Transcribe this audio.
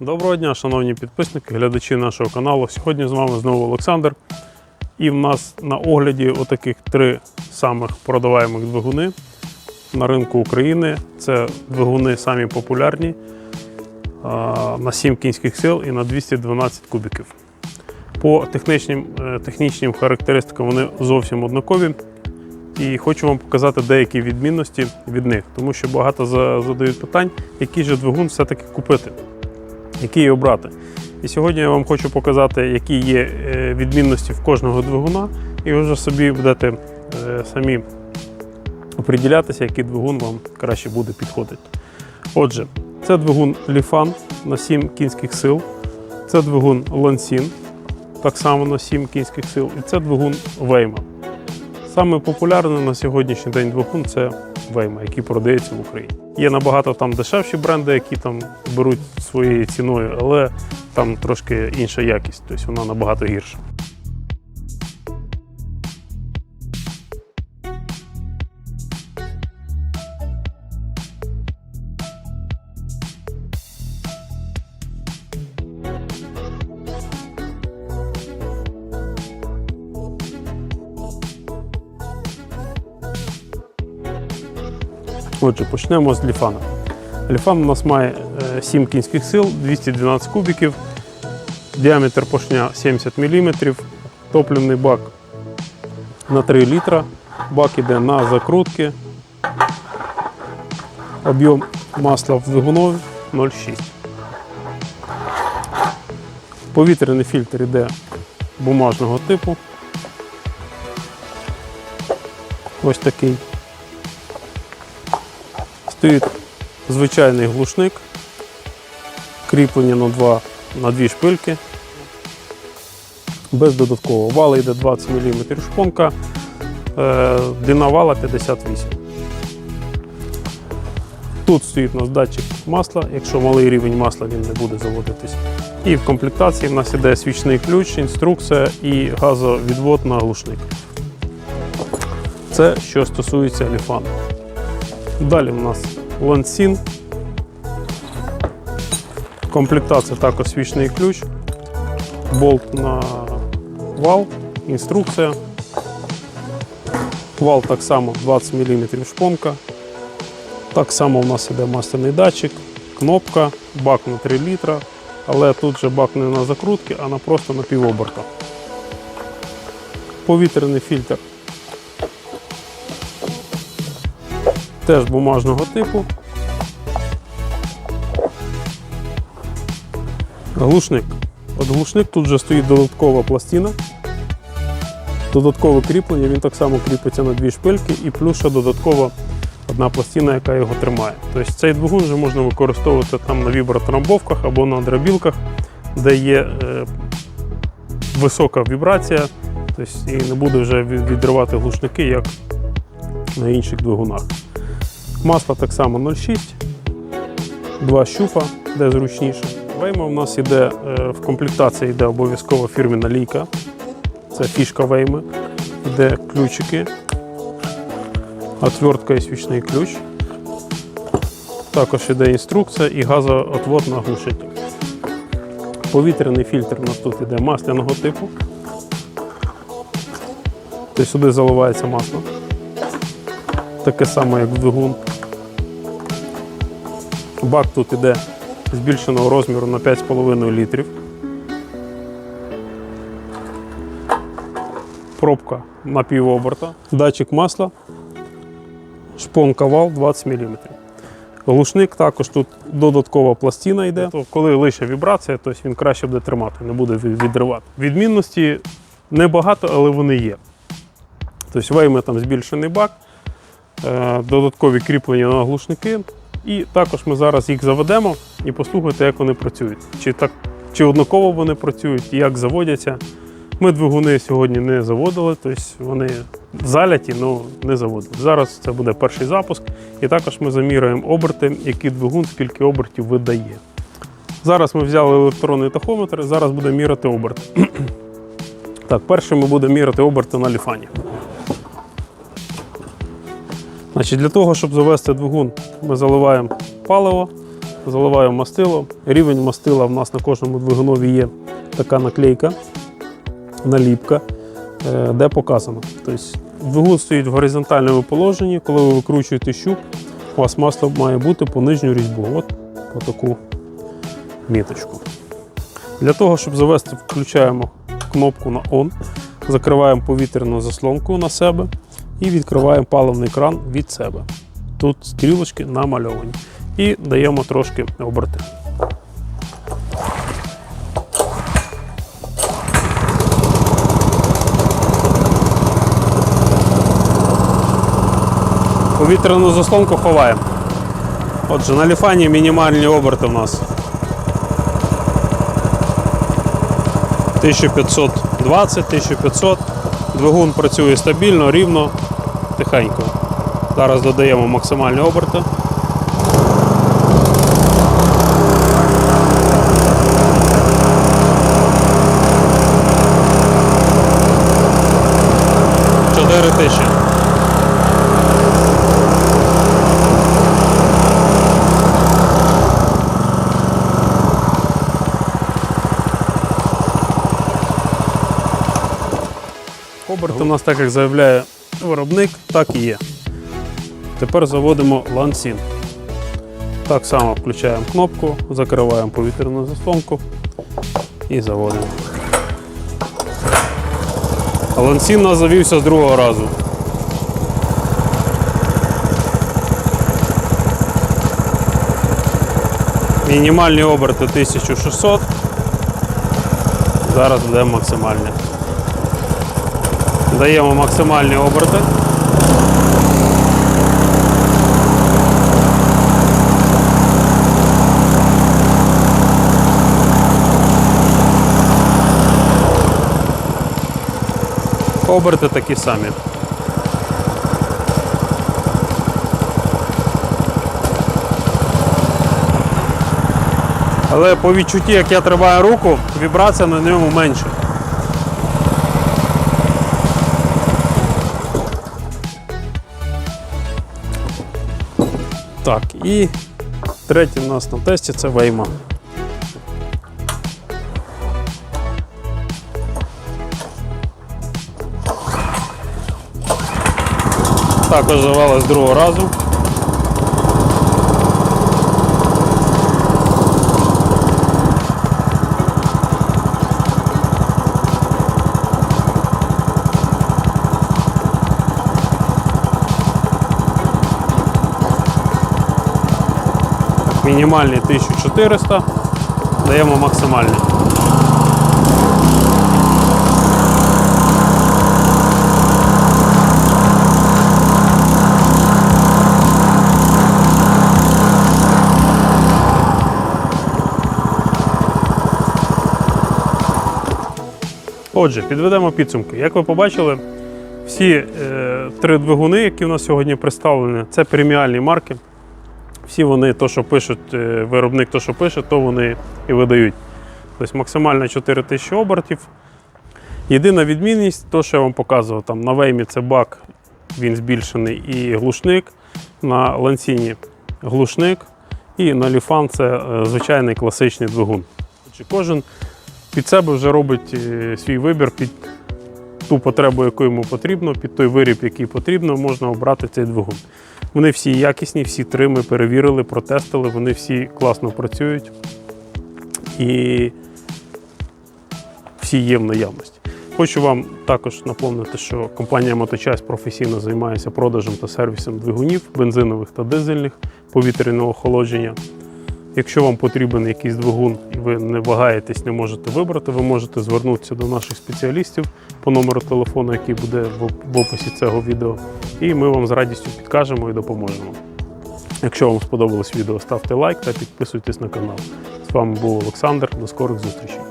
Доброго дня, шановні підписники, глядачі нашого каналу. Сьогодні з вами знову Олександр. І в нас на огляді отаких три самих продаваємих двигуни на ринку України. Це двигуни самі популярні на 7 кінських сил і на 212 кубіків. По технічним, е, технічним характеристикам вони зовсім однакові. І хочу вам показати деякі відмінності від них, тому що багато задають питань, який же двигун все-таки купити який обрати. І сьогодні я вам хочу показати, які є е, відмінності в кожного двигуна, і ви вже собі будете е, самі оприділятися, який двигун вам краще буде підходити. Отже, це двигун Lifan на 7 кінських сил, це двигун Lansin, так само на 7 кінських сил, і це двигун Вейма. Саме популярний на сьогоднішній день двигун це Вейма, які продаються в Україні. Є набагато там дешевші бренди, які там беруть своєю ціною, але там трошки інша якість, тобто вона набагато гірша. Отже, почнемо з ліфана. Ліфан у нас має е, 7 кінських сил, 212 кубіків, діаметр поршня 70 мм, топливний бак на 3 літра, бак іде на закрутки, об'єм масла в двигунові 0,6. Повітряний фільтр іде бумажного типу. Ось такий. Стоїть звичайний глушник, кріплення на, два, на дві шпильки. Без додаткового. Вала йде 20 мм шпонка, длина вала 58 Тут стоїть у нас датчик масла, якщо малий рівень масла він не буде заводитись. І в комплектації в нас іде свічний ключ, інструкція і газовідвод на глушник. Це що стосується ліфану. Далі у нас лансін. Комплектація також свічний ключ, болт на вал, інструкція. Вал так само 20 мм шпонка. Так само у нас іде масляний датчик, кнопка, бак на 3 літра, але тут же бак не на закрутки, а на просто на півоберта. Повітряний фільтр теж бумажного типу. Глушник. От глушник тут вже стоїть додаткова пластина. Додаткове кріплення, він так само кріпиться на дві шпильки і плюс ще додаткова одна пластина, яка його тримає. Тобто цей двигун вже можна використовувати там на вібротрамбовках або на дробілках, де є е, висока вібрація, тобто і не буде вже відривати глушники, як на інших двигунах. Масло так само 0,6, два щупа, де зручніше. Вейма у нас йде е, в комплектації йде обов'язково фірміна лійка. Це фішка вейми. Йде ключики, отвертка і свічний ключ. Також йде інструкція і газоотвод на глушитель. Повітряний фільтр у нас тут йде масляного типу. Тобто сюди заливається масло. Таке саме, як двигун. Бак тут іде збільшеного розміру на 5,5 літрів. Пробка на півоберта, датчик масла, шпонка вал 20 мм. Глушник також тут додаткова пластина йде. То коли лише вібрація, то він краще буде тримати, не буде відривати. Відмінності небагато, але вони є. Тобто вийме там збільшений бак, додаткові кріплення на глушники. І також ми зараз їх заведемо і послухайте, як вони працюють. Чи так, чи однаково вони працюють, як заводяться. Ми двигуни сьогодні не заводили, тобто вони заляті, але не заводили. Зараз це буде перший запуск, і також ми заміряємо оберти, який двигун скільки обертів видає. Зараз ми взяли електронний тахометр, зараз будемо міряти оберти. так, першим ми будемо міряти оберти на ліфані. Значить, Для того, щоб завести двигун, ми заливаємо паливо, заливаю мастило. Рівень мастила в нас на кожному двигунові є така наклейка, наліпка, е, де показано. Тобто двигун стоїть в горизонтальному положенні. Коли ви викручуєте щуп, у вас масло має бути по нижню різьбу. От по таку міточку. Для того, щоб завести, включаємо кнопку на ON, закриваємо повітряну заслонку на себе і відкриваємо паливний кран від себе. Тут стрілочки намальовані. І даємо трошки оберти. Повітряну заслонку ховаємо. Отже, на ліфані мінімальні оберти в нас 1520, 1500. Двигун працює стабільно, рівно, тихенько. Зараз додаємо максимальні оберти. Чотири тисячі. Оберти у нас, так як заявляє виробник, так і є. Тепер заводимо лансін. Так само включаємо кнопку, закриваємо повітряну заслонку і заводимо. Лансін у нас завівся з другого разу. Мінімальні оберти 1600. Зараз додаємо максимальні. Даємо максимальні оберти. Оберти такі самі. Але по відчутті, як я тримаю руку, вібрація на ньому менше. Так, і третє у нас на тесті це вейма. Також завели з другого разу. Мінімальний 1400, даємо максимальний. Отже, підведемо підсумки. Як ви побачили, всі е, три двигуни, які у нас сьогодні представлені, це преміальні марки. Всі вони, то, що пишуть, е, виробник, то, що пише, то вони і видають. Тобто максимально 4000 обертів. Єдина відмінність, то, що я вам показував, там на веймі це бак, він збільшений і глушник, на лансіні глушник, і на ліфан це е, звичайний класичний двигун. Кожен під себе вже робить е, свій вибір під ту потребу, яку йому потрібно, під той виріб, який потрібно, можна обрати цей двигун. Вони всі якісні, всі три ми перевірили, протестили, вони всі класно працюють і всі є в наявності. Хочу вам також напомнити, що компанія Моточайс професійно займається продажем та сервісом двигунів бензинових та дизельних повітряного охолодження. Якщо вам потрібен якийсь двигун і ви не вагаєтесь, не можете вибрати, ви можете звернутися до наших спеціалістів по номеру телефону, який буде в описі цього відео, і ми вам з радістю підкажемо і допоможемо. Якщо вам сподобалось відео, ставте лайк та підписуйтесь на канал. З вами був Олександр. До скорих зустрічей.